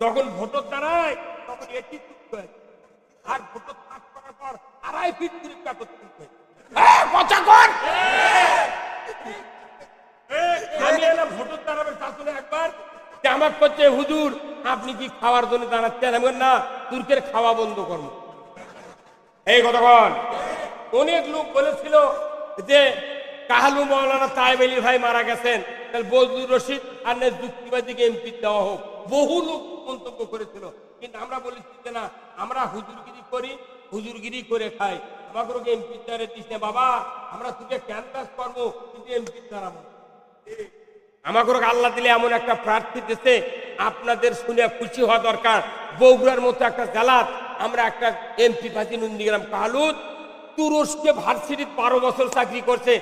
যখন ভোটর দাঁড়ায় তখন এটি চুপ হয়ে যায়। আর ভোটর পাস করার পর আড়াই ফিট দূরে কাগজ চুপ হয়ে যায়। এই, কথা কর আমি এলাম ভোটর দাঁড়াবে শাসনে একবার আমার করছে হুজুর আপনি কি খাওয়ার জন্য দাঁড়াচ্ছেন? আমি না তুর্কের খাওয়া বন্ধ করব। এই কতক্ষণ অনেক লোক বলেছিল যে কাহালু মৌলানা তাইব আলী ভাই মারা গেছেন। তাহলে বজলুর রশিদ আর যুক্তিবাদীকে এমপি দেওয়া হোক। বহু লোক মন্তব্য করেছিল। কিন্তু আমরা বলেছি যে না, আমরা হুজুরগিরি করি, হুজুরগিরি করে খাই। আমাকে এমপি দ্বারে দিস না বাবা, আমরা তোকে ক্যানভাস করব, কিন্তু এমপি দাঁড়াবো আমাকে আল্লাহ দিলে এমন একটা প্রার্থী দিতে আপনাদের শুনে খুশি হওয়া দরকার। বগুড়ার মতো একটা জেলাত আমরা একটা এমপি পাচ্ছি নন্দীগ্রাম কালুদ তুরস্কে ভার্সিটির বারো বছর চাকরি করছে।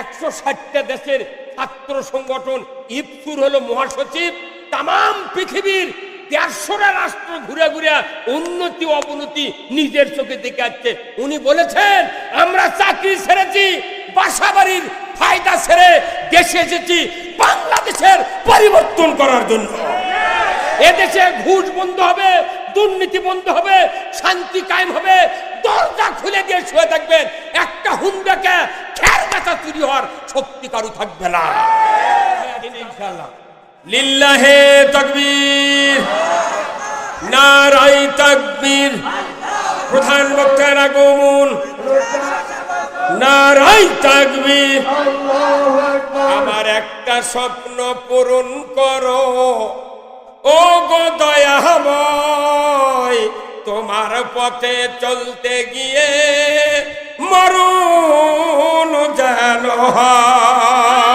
একশো ষাটটা দেশের ছাত্র সংগঠন ইপসুর হলো মহাসচিব তাম পৃথিবীর দেড়শোটা রাষ্ট্র ঘুরে ঘুরে উন্নতি অবনতি নিজের চোখে দেখে আসছে। উনি বলেছেন, আমরা চাকরি ছেড়েছি বাসা বাড়ির ফায়দা ছেড়ে দেশে এসেছি বাংলাদেশের পরিবর্তন করার জন্য। এদেশে ঘুষ বন্ধ হবে, দুর্নীতি বন্ধ হবে, শান্তি কায়েম হবে, দরজা খুলে দিয়ে শুয়ে থাকবেন। একটা হুন্ডাকে খের গাছা চুরি হওয়ার শক্তি কারু থাকবে না। ইনশাআল্লাহ। লিল্লাহে তাকবীর। নারাই তাকবীর। প্রধান বক্তার আগমন। নারাই তাকবীর। আমার একটা স্বপ্ন পূরণ করো। ও গো দয়াময়, তোমার পথে চলতে গিয়ে মরুন যেন হয়।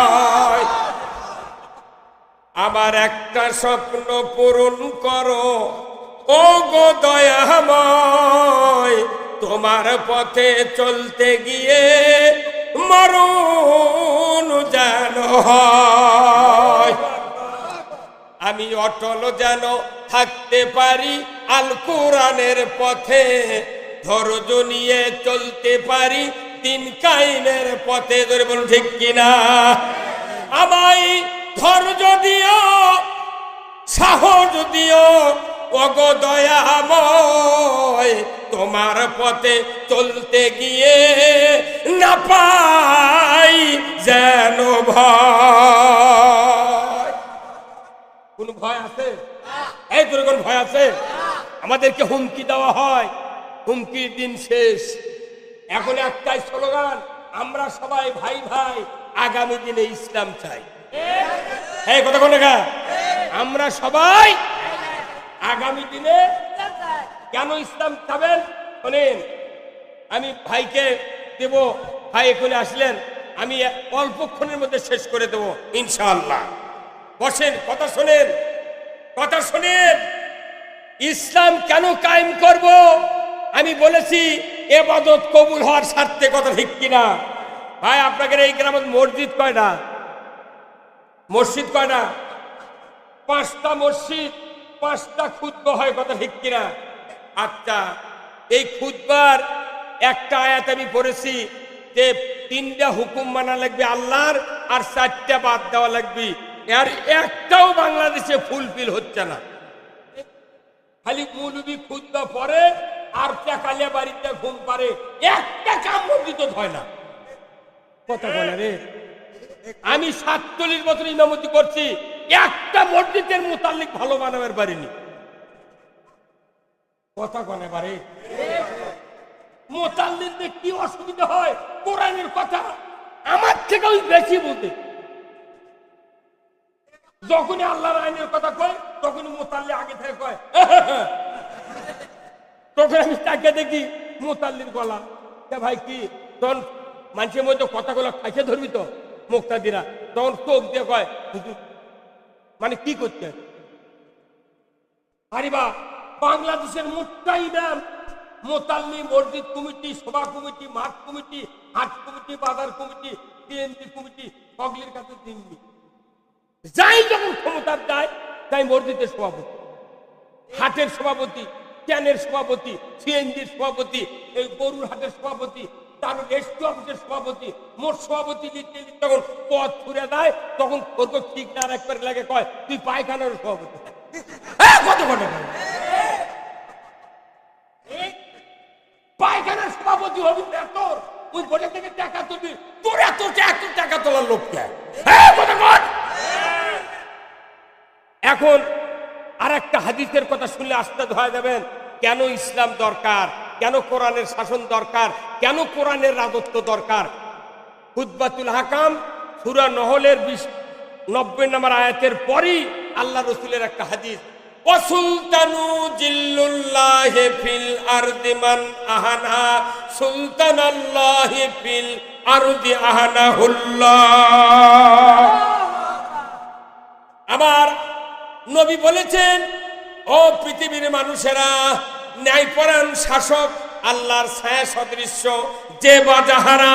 আমার একটা স্বপ্ন পূরণ করো। ও গো দয়াময়, তোমার পথে চলতে গিয়ে মরুন যেন আমি অটল যেন থাকতে পারি আল কোরআনের পথে, ধৈর্য নিয়ে চলতে পারি দিন কাইমের পথে। ধরে বলুন, ঠিক কিনা? আমায় ধৈর্য দিও সাহস দিও অগ দয়াময়, তোমার পথে চলতে গিয়ে না পাই যেন ভয়। কোন ভয় আছে? এই তোর কোন ভয় আছে? আমাদেরকে হুমকি দেওয়া হয়। হুমকির দিন শেষ। এখন একটাই স্লোগান, আমরা সবাই ভাই ভাই, আগামী দিনে ইসলাম চাই। এই কথা কোন আমরা সবাই আগামী দিনে কেন ইসলাম চাবেন শোনেন, আমি ভাইকে দেব। ভাই এখানে আসলেন। আমি অল্পক্ষণের মধ্যে শেষ করে দেব, ইনশাআল্লাহ। বসেন, কথা শোনেন কথা শোনেন। ইসলাম কেন কায়েম করব? আমি বলেছি এ এবাদত কবুল হওয়ার স্বার্থে কথা ঠিক কিনা। ভাই আপনাদের এই গ্রামে মসজিদ কয়টা মসজিদ কয়টা পাঁচটা মসজিদ, পাঁচটা ক্ষুদ্র হয় কথা ঠিক কিনা? আচ্ছা এই খুদবার একটা আয়াত আমি পড়েছি যে তিনটা হুকুম মানা লাগবে আল্লাহর আর চারটা বাদ দেওয়া লাগবে। আর একটাও বাংলাদেশে ফুলফিল হচ্ছে না। খালি মৌলবি খুদ্া পরে আর টাকালিয়া বাড়িতে ঘুম পারে একটা কাম মসজিদ হয় না। কথা বলে রে। আমি সাতচল্লিশ বছর ইমামতি করছি। একটা মসজিদের মোতাল্লিক ভালো বানাবার পারিনি কথা কনে পারে মোতাল্লিকদের কি অসুবিধা হয়? কোরআনের কথা। আমার থেকে ওই বেশি বলতে। যখনই আল্লাহর আইনের কথা কয়, তখনই মোতাল্লি আগে থেকে কয়। তখন আমি তাকে দেখি মোতাল্লির গলা। ভাই কি? তখন মানুষের মধ্যে কথাগুলো খাইছে ধরবি তো। মুক্তাদিরা তখন চোখ দিয়ে কয় মানে কি করছে আরিবা বাংলাদেশের মোটটা ইমাম মোতাল্লি মসজিদ কমিটি, সভা কমিটি, মাঠ কমিটি, হাট কমিটি, বাজার কমিটি টিএমপি কমিটি, সকলের কাছে দিননি যাই যখন ক্ষমতার যায়, তাই মসজিদের সভাপতি। হাটের সভাপতি ক্যানের সভাপতি সিএনজির সভাপতি, এই গরুর হাটের সভাপতি তার রেস্টু অফিসের সভাপতি। মোট সভাপতি লিখতে যখন পদ ছুড়ে দেয় তখন তো ঠিক না একবার লাগে কয় তুই পায়খানার সভাপতি। হ্যাঁ, কত কত পায়খানার সভাপতি হবি না তোর। ওই ভোটের থেকে টাকা তুলবি। তোর এত এত টাকা তোলার লোক কে? হ্যাঁ, কত কত? এখন আর একটা হাদিসের কথা শুনলে আস্তে ধোয়া যাবেন কেন ইসলাম দরকার? কেন কোরআনের শাসন দরকার? কেন কোরআনের রাজত্ব দরকার? হুদবাতুল হাকাম, সুরা নহলের বিশ নব্বই নম্বর আয়াতের পরই আল্লাহ রসুলের একটা হাদিস আমার নবী বলেছেন, ও পৃথিবীর মানুষেরা ন্যায়পরায়ণ শাসক, আল্লাহর ছায়া সদৃশ্য যে বা যাহারা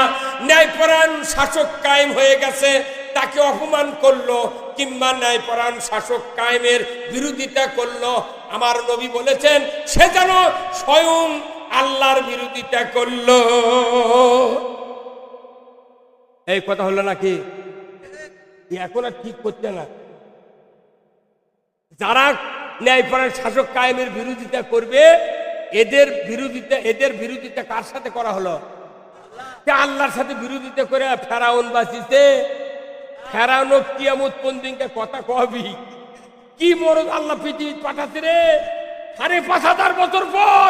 ন্যায়পরায়ণ শাসক কায়েম হয়ে গেছে, তাকে অপমান করল কিংবা ন্যায়পরায়ণ শাসক কায়েমের বিরোধিতা করল। আমার নবী বলেছেন, সে যেন স্বয়ং আল্লাহর বিরোধিতা করল। এই কথা হলো নাকি? এখন আর ঠিক করছে না। যারা ন্যায়পরায়ণ শাসক কায়েমের বিরোধিতা করবে, এদের বিরোধিতা এদের বিরোধিতা কার সাথে করা হলো? আল্লাহর সাথে বিরোধিতা করে ফেরাউন বাঁচিতে ফেরাউন কিয়ামত পন্দিনকে কথা কবি। কি মরদ আল্লাহ পৃথিবী পাঠাতে রে? সাড়ে পাঁচ হাজার বছর পর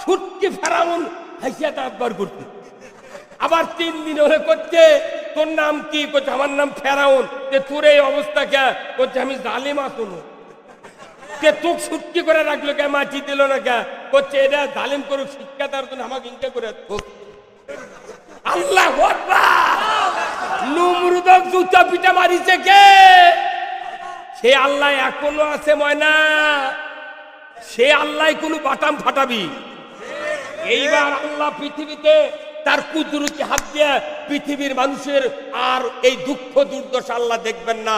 ছুটকি ফেরাউন হাসিয়া তার করতে আবার তিন দিন হলে করছে, তোর নাম কি? করছে আমার নাম ফেরাউন। যে তোর এই অবস্থা কে? করছে আমি জালিম আসুন কে তোক ছুটকি করে রাখল কে, মাটি দিল না কে? করছে এটা জালিম করুক, শিক্ষা তার জন্য আমাকে ইনকা করে। আল্লাহ নুমরুদক জুতা পিটা মারিছে কে? সে আল্লাহ এখনও আছে ময়না। সে আল্লাহ কোনো বাটাম ফাটাবি। এইবার আল্লাহ পৃথিবীতে তার কুদরতি হাত দিয়ে পৃথিবীর মানুষের আর এই দুঃখ দুর্দশা আল্লাহ দেখবেন না।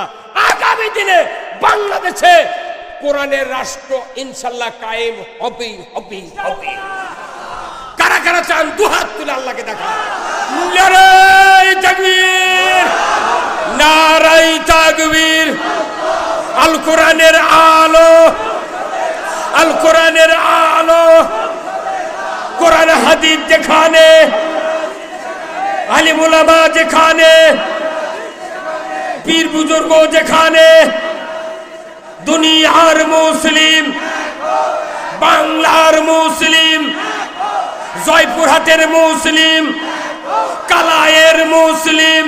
আগামী দিনে বাংলাদেশে কোরআনের রাষ্ট্র ইনশাল্লাহ কায়েম হবেই হবেই হবে। কারা কারা চান দুহাত তুলে আল্লাহকে দেখা। আল কোরআনের আলো, আল কোরআনের আলো। কোরআন হাদিস যেখানে আলিমুলামা যেখানে পীর বুজুর্গ যেখানে দুনিয়ার মুসলিম, বাংলার মুসলিম, জয়পুরহাটের মুসলিম কালায়ের মুসলিম,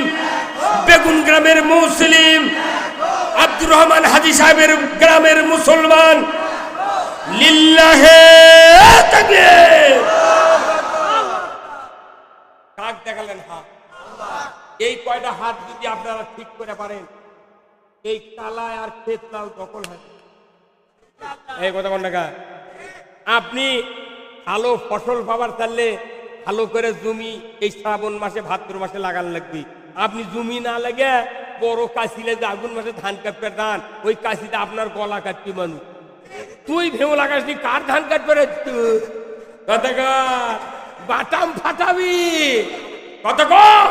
বেগুন গ্রামের মুসলিম, আব্দুর রহমান হাজি সাহেবের গ্রামের মুসলমান। এই কয়টা হাত যদি আপনারা ঠিক করে পারেন? এই কালায় আর ক্ষেত লাল দখল হয়। এই কথা কোন টাকা আপনি ভালো ফসল পাবার চাইলে ভালো করে জমি এই শ্রাবণ মাসে, ভাদ্র মাসে লাগান লাগবে। আপনি জমি না লাগে বড় কাশিলে যে আগুন মাসে ধান কাটবে ধান, ওই কাশিতে আপনার গলা কাটবে মানুষ। তুই ভেউ লাগাস নি, কার ধান কাটবে রে? বাটাম ফাটাবি। কতক্ষণ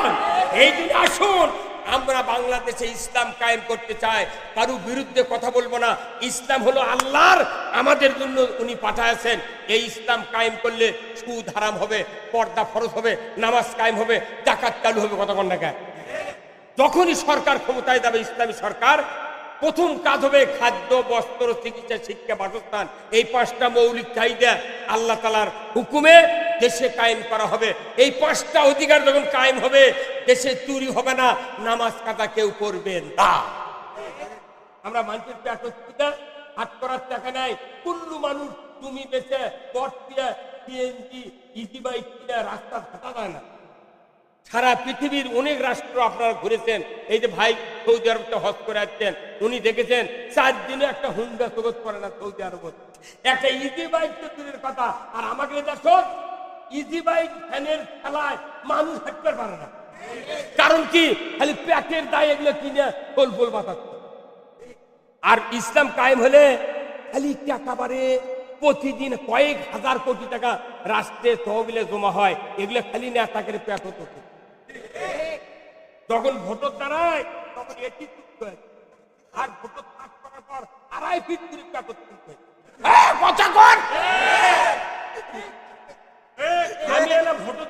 এই দিন আসুন আমরা বাংলাদেশে ইসলাম কায়েম করতে চাই, কারু বিরুদ্ধে কথা বলব না। ইসলাম হলো আল্লাহর, আমাদের জন্য উনি পাঠাইছেন এই ইসলাম কায়েম করলে সুদ হারাম হবে, পর্দা ফরজ হবে, নামাজ কায়েম হবে ডাকাত চালু হবে, কথা কন্যা যখনই সরকার ক্ষমতায় যাবে, ইসলামী সরকার প্রথম কাজ হবে খাদ্য, বস্ত্র, চিকিৎসা, শিক্ষা, বাসস্থান। এই পাঁচটা মৌলিক চাহিদা আল্লাহ তালার হুকুমে দেশে কায়েম করা হবে। এই পাঁচটা অধিকার যখন কায়েম হবে, দেশে চুরি হবে না, নামাজ কাটা কেউ করবে না। আমরা মানুষের পেট হসপিটাল হাত করার টাকা নাই। কুল্লু মানুষ তুমি বেছে পট দিয়ে সিএনজি ইজি বাইক রাস্তা হাঁটা যায় না। সারা পৃথিবীর অনেক রাষ্ট্র আপনারা ঘুরেছেন। এই যে ভাই সৌদি আরবটা হজ করে আসছেন, উনি দেখেছেন, চার দিনে একটা হুন্ডা জগৎ করে না সৌদি আরব একটা ইজি বাইক তো দূরের কথা, আর আমাকে দেখো ইজি বাইক ফ্যানের খেলায় মানুষ হাঁটতে পারে না। কারণ কি? খালি প্যাকের দায় এগুলো কিনে ফুল ফুল বাতাচ্ছে আর ইসলাম কায়েম হলে খালি বাড়ে, প্রতিদিন কয়েক হাজার কোটি টাকা রাষ্ট্রে তহবিলে জমা হয়। এগুলো খালি নেতাকে প্যাক হতো যখন ভোটর দাঁড়ায় তখন এটি যুক্ত হয় আর ভোটর পাস করার পর আড়াই ফিট দূরত্বা করতে হয় কথা কর! আমি এলাম ভোটর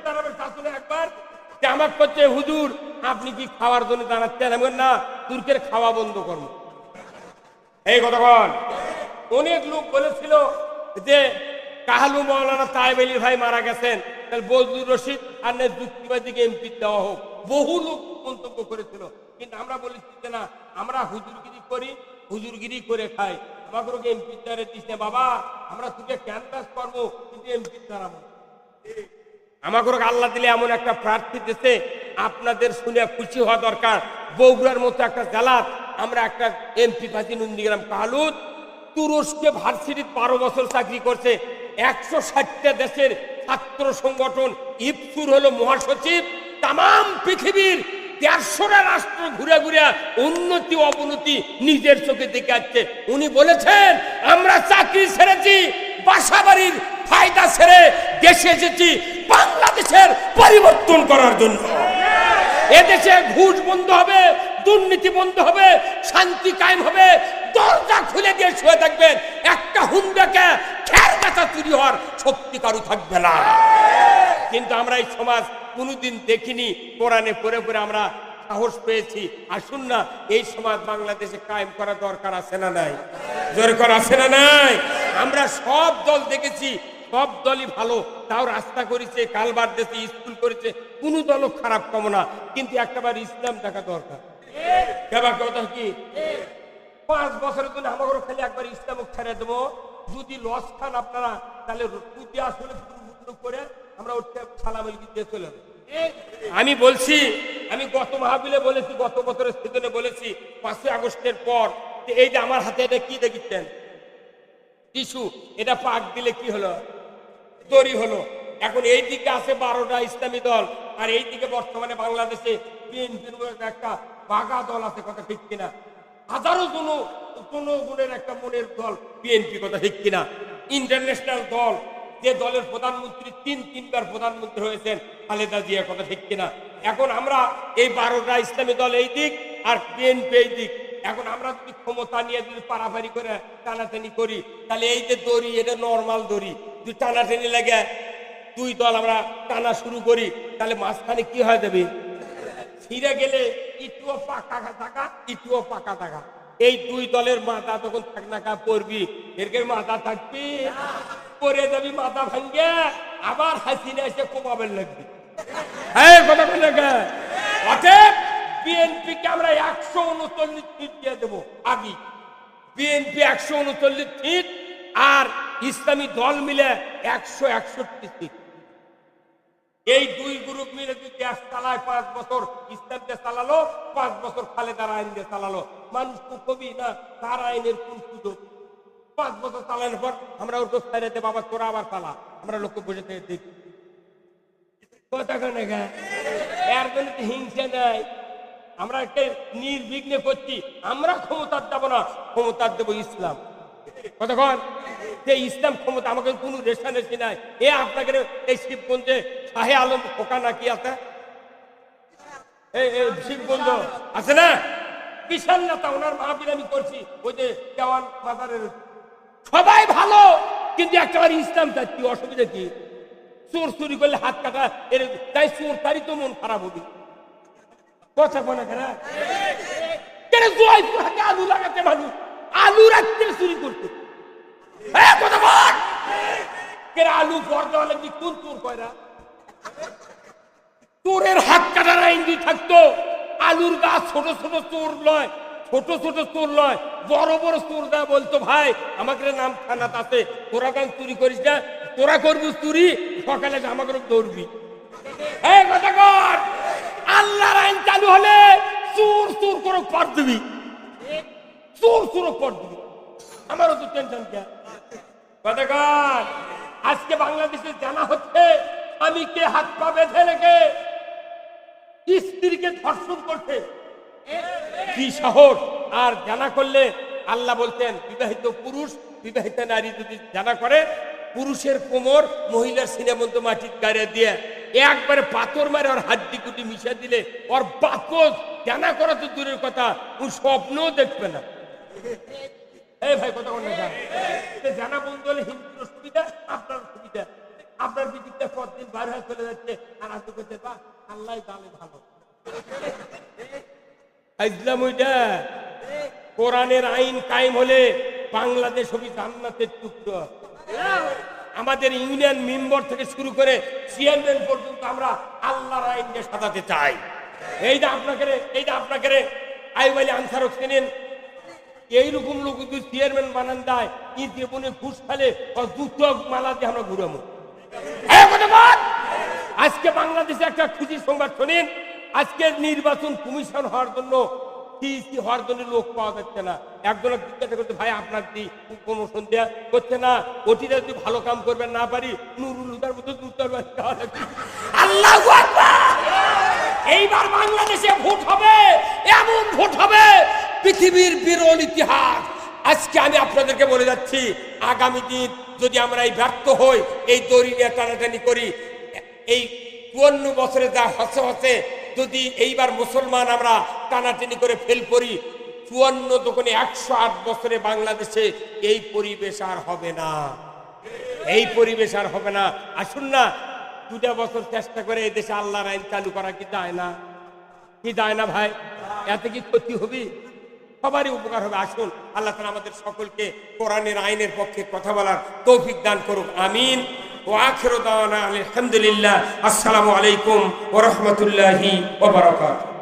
আমার করছে হুজুর আপনি কি খাওয়ার জন্য দাঁড়াচ্ছেন? আমি না তুর্কের খাওয়া বন্ধ করব। এই কতক্ষণ অনেক লোক বলেছিল যে কাহালু মৌলানা তাইব আলী ভাই মারা গেছেন। তাহলে বজলুর রশিদ আর যুক্তিবাদীকে এমপি দেওয়া হোক। বহু লোক মন্তব্য করেছিল। কিন্তু আমরা বলেছি যে না, আমরা হুজুরগিরি করি, হুজুরগিরি করে খাই। আমাকে এমপি দ্বারে দিস না বাবা, আমরা তোকে ক্যানভাস করব, কিন্তু এমপি দাঁড়াবো আমাকে আল্লাহ দিলে এমন একটা প্রার্থী দিতে আপনাদের শুনে খুশি হওয়া দরকার। বগুড়ার মতো একটা জেলাত, আমরা একটা এমপি পাচ্ছি নন্দীগ্রাম কালুদ, তুরস্কে ভার্সিটির বারো বছর চাকরি করছে। একশো ষাটটা দেশের ছাত্র সংগঠন, ইপসুর হলো মহাসচিব তাম পৃথিবীর দেড়শোটা রাষ্ট্র ঘুরে ঘুরে উন্নতি অবনতি নিজের চোখে দেখে আসছে। উনি বলেছেন, আমরা চাকরি ছেড়েছি বাসা বাড়ির ফায়দা ছেড়ে দেশে এসেছি বাংলাদেশের পরিবর্তন করার জন্য। এদেশে ঘুষ বন্ধ হবে, দুর্নীতি বন্ধ হবে, শান্তি কায়েম হবে, দরজা খুলে দিয়ে শুয়ে থাকবেন। একটা হুন্ডাকে খের গাছা চুরি হওয়ার শক্তি কারু থাকবে না। কিন্তু আমরা এই সমাজ কোনোদিন দেখিনি। কোরআনে পড়ে পড়ে আমরা সাহস পেয়েছি। আসুন না, এই সমাজ বাংলাদেশে কায়েম করা দরকার আছে না নাই? জোর করা, আছে না নাই? আমরা সব দল দেখেছি, সব দলই ভালো। তাও রাস্তা করেছে কালবার দেশে স্কুল করেছে, কোনো দলও খারাপ কম না। কিন্তু একটাবার ইসলাম দেখা দরকার। কেবা কথা কি? পাঁচ বছরের জন্য আমাকে খালি একবার ইসলাম ছেড়ে দেবো। যদি লস খান আপনারা, তাহলে আসলে করে আমরা উঠতে সালামালি দিয়ে চলে আমি বলছি, আমি গত মাহবিলে বলেছি, গত বছরের সিজনে বলেছি, পাঁচই আগস্টের পর এই যে আমার হাতে এটা কি দেখিচ্ছেন টিসু এটা পাক দিলে কি হলো? তৈরি হলো। এখন এই দিকে আছে বারোটা ইসলামী দল, আর এই দিকে বর্তমানে বাংলাদেশে একটা বাগা দল আছে, কথা ঠিক কিনা? হাজারো জন জনগণের একটা মনের দল বিএনপি কথা ঠিক কিনা? ইন্টারন্যাশনাল দল যে দলের প্রধানমন্ত্রী তিন, তিনবার প্রধানমন্ত্রী হয়েছেন, খালেদা জিয়া কথা ঠিক কিনা? এখন আমরা এই বারোটা ইসলামী দল এই দিক আর বিএনপি এই দিক। এখন আমরা যদি ক্ষমতা নিয়ে যদি পারাপারি করে টানাটানি করি, তাহলে এই যে দড়ি, এটা নর্মাল দড়ি। যদি টানাটানি লাগে, দুই দল আমরা টানা শুরু করি, তাহলে মাঝখানে কি হয়ে যাবে? ছিঁড়ে গেলে ইটুও পাকা থাকা, ইটুও পাকা থাকা। এই দুই দলের মাথা তখন থাকনাকা পড়বি। এরকের মাথা থাকবি? পরে যাবি মাথা ভাঙ্গে আবার হাসিনে এসে কমাবেন লাগবে। হ্যাঁ কথা বলে অতএব বিএনপি আমরা একশো উনচল্লিশ ফিট দিয়ে দেবো আগে। বিএনপি একশো উনচল্লিশ ফিট আর ইসলামী দল মিলে একশো একষট্টি এই দুই গ্রুপ মিলে যদি চালায় পাঁচ বছর ইসলাম দেশ চালালো পাঁচ বছর খালেদার আইন দিয়ে চালালো। মানুষ তো কবি না তার আইনের কোন পাঁচ বছর চালানোর পর আমরা ওর ছেড়ে বাবা তোরা আবার চালা। আমরা লোককে বসে থেকে দেখি কথা কানে? হিংসা নাই। আমরা একটা নির্বিঘ্নে করছি, আমরা ক্ষমতার দেব না, ক্ষমতার দেবো ইসলাম। কতক্ষণ যে ইসলাম ক্ষমতা আমাকে কোনো রেশারেশি নাই। এ আপনাকে এই শিবগঞ্জে শাহে আলম খোকা নাকি আছে? এই আছে না? বিশাল নেতা, ওনার মাহবিল আমি করছি। ওই যে দেওয়ান মাজারের সবাই ভালো, কিন্তু একটা ইসলাম চাচ্ছি অসুবিধা কি? চোর চুরি করলে হাত কাটা, এর তাই চোর তারই তো মন খারাপ হবে। কথা বলে কেন? চুরি আলু কয়রা হাত থাকতো, আলুর গাছ ছোট ছোট চোর লয় ছোট ছোট চোর নয় বড় বড় চোর দা বলতো, ভাই, আমাকে নাম থানাত আছে, তোরা কেন চুরি করিস না তোরা করবি চুরি, সকালে আমাকে দৌড়বি এই কথা কর। আল্লাহর আইন চালু হলে চোর চোর করে কর দিবি। চোর চোর কর দিবি। আমারও তো টেনশন কে। কথা কর। আজকে বাংলাদেশে জানা হচ্ছে স্বামীকে হাত পা বেঁধে রেখে স্ত্রীকে ধর্ষণ করছে? কি সাহস আর জানা করলে আল্লাহ বলতেন, বিবাহিত পুরুষ, বিবাহিত নারী যদি জানা করে, পুরুষের কোমর মহিলার সিনেমন্ত মাটির গাড়ে দিয়ে একবারে পাথর মারে ওর হাড্ডি কুটি মিশা দিলে, ওর বাপক জানা করা তো দূরের কথা, ও স্বপ্নও দেখবে না। এই ভাই, কথা বল জানা বন্ধু হলে হিন্দুর সুবিধা আপনার সুবিধা আপনার বিদিকটা পরদিন বার হয়ে চলে যাচ্ছে, আর বা আল্লাহ জানে ভালো। ওইটা কোরআনের আইন কায়েম হলে বাংলাদেশ হবি জান্নাতের টুকরো। আমাদের ইউনিয়ন মেম্বার থেকে শুরু করে চেয়ারম্যান পর্যন্ত আমরা আল্লাহর আইনকে সাজাতে চাই। এই যে আপনাকে রে, এই যে আপনাকে আই বলে আনসারক চেনেন? এইরকম লোক যদি চেয়ারম্যান বানান দেয় ই জীবনে ঘুষ খালে দুটো মালা দিয়ে আমরা বল! আজকে বাংলাদেশে একটা খুশি সংবাদ শোনেন। আজকে নির্বাচন কমিশন হওয়ার জন্য সিইসি হওয়ার জন্য লোক পাওয়া যাচ্ছে না। একজন জিজ্ঞাসা করতে ভাই, আপনার কি প্রমোশন দেয়া করছে না? ওটিটা যদি ভালো কাম করবেন না পারি, নুরুল হুদার মতো আল্লাহ এইবার বাংলাদেশে ভোট হবে, এমন ভোট হবে, পৃথিবীর বিরল ইতিহাস। আজকে আমি আপনাদেরকে বলে যাচ্ছি, আগামী দিন যদি আমরা এই ব্যর্থ হই, এই দড়ি নিয়ে টানাটানি করি, এই চুয়ান্ন বছরে যা হসে হসে যদি এইবার মুসলমান আমরা টানাটানি করে ফেল করি, চুয়ান্ন দোকানে একশো আট বছরে বাংলাদেশে এই পরিবেশ আর হবে না। এই পরিবেশ আর হবে না। আসুন না, দুটা বছর চেষ্টা করে এই দেশে আল্লাহর আইন চালু করা কি যায় না? কি যায় না ভাই? এতে কি ক্ষতি হবে? সবারই উপকার হবে। আসুন, আল্লাহ তালা আমাদের সকলকে কোরআনের আইনের পক্ষে কথা বলার তৌফিক দান করুক। আমিন। ও আখের দাওয়ানা আলহামদুলিল্লাহ আসসালামু আলাইকুম ও রহমতুল্লাহি ওবরাকাতুহু